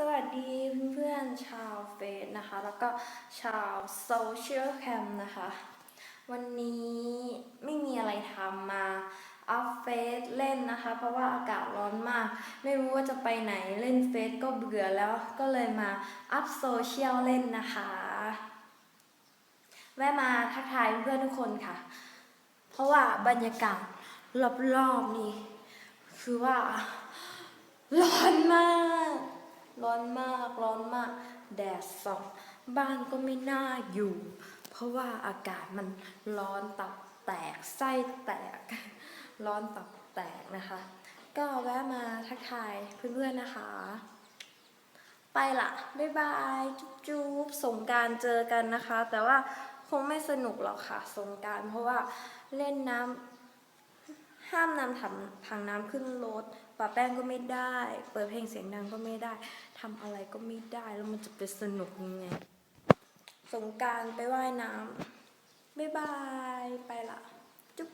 สวัสดีเพื่อนๆชาวเฟซนะคะ แล้วก็ชาวโซเชียลแคมนะคะ วันนี้ไม่มีอะไรทำมาอัพเฟซเล่นนะคะ เพราะว่าอากาศร้อนมาก ไม่รู้ว่าจะไปไหนเล่นเฟซก็เบื่อแล้วก็เลยมาอัพโซเชียลเล่นนะคะ แวะมาทักทายเพื่อนทุกคนค่ะ เพราะว่าบรรยากาศรอบๆนี่คือว่าร้อนมาก ร้อนมากร้อนมาก แดดส่อง บ้านก็ไม่น่าอยู่ เพราะว่าอากาศมันร้อนตับแตกไส้แตก ร้อนตับแตกนะคะ ก็แวะมาทักทายเพื่อนๆนะคะ ไปละบ๊ายบายจุ๊บๆสงการเจอกันนะคะ แต่ว่าคงไม่สนุกหรอกค่ะสงการเพราะว่าเล่นน้ำ ห้ามนำถังถังน้ำขึ้นรถปะแป้งก็ไม่ได้ เปิดเพลงเสียงดังก็ไม่ได้ทำอะไรก็ไม่ได้แล้วมันจะไปสนุกยังไงสงการไปว่ายน้ำบ๊ายบาย ไปละ จุ๊บ